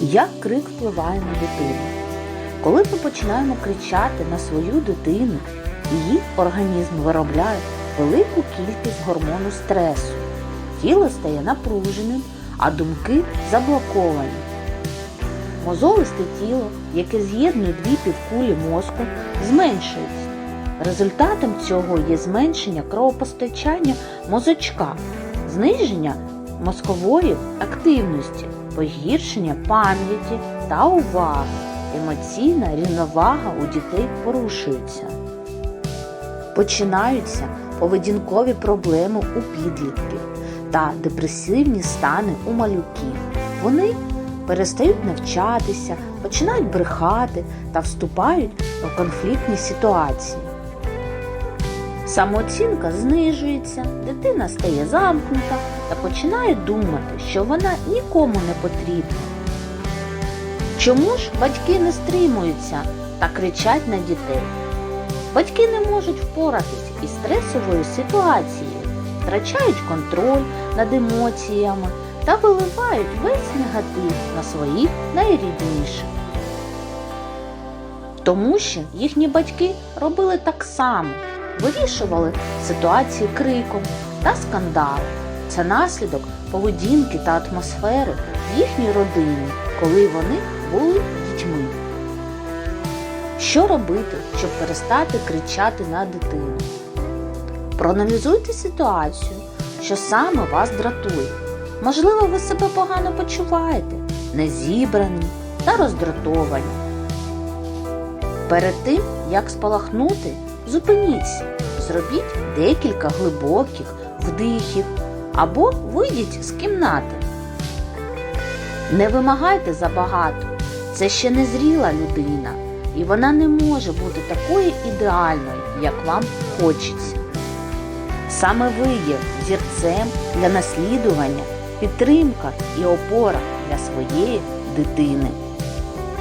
Як крик впливає на дитину? Коли ми починаємо кричати на свою дитину, її організм виробляє велику кількість гормону стресу. Тіло стає напруженим, а думки заблоковані. Мозолисте тіло, яке з'єднує дві півкулі мозку, зменшується. Результатом цього є зменшення кровопостачання мозочка, зниження мозкової активності, погіршення пам'яті та уваги. Емоційна рівновага у дітей порушується. Починаються поведінкові проблеми у підлітків та депресивні стани у малюків. Вони перестають навчатися, починають брехати та вступають у конфліктні ситуації. Самооцінка знижується, дитина стає замкнута та починає думати, що вона нікому не потрібна. Чому ж батьки не стримуються та кричать на дітей? Батьки не можуть впоратись із стресовою ситуацією, втрачають контроль над емоціями та виливають весь негатив на своїх найрідніших. Тому що їхні батьки робили так само, вирішували ситуації криком та скандалом. Це наслідок поведінки та атмосфери в їхній родині, коли вони були дітьми. Що робити, щоб перестати кричати на дитину? Проаналізуйте ситуацію, що саме вас дратує. Можливо, ви себе погано почуваєте, незібрані та роздратовані. Перед тим, як спалахнути, зупиніться, зробіть декілька глибоких вдихів або вийдіть з кімнати. Не вимагайте забагато, це ще не зріла людина, і вона не може бути такою ідеальною, як вам хочеться. Саме ви є зірцем для наслідування, підтримка і опора для своєї дитини.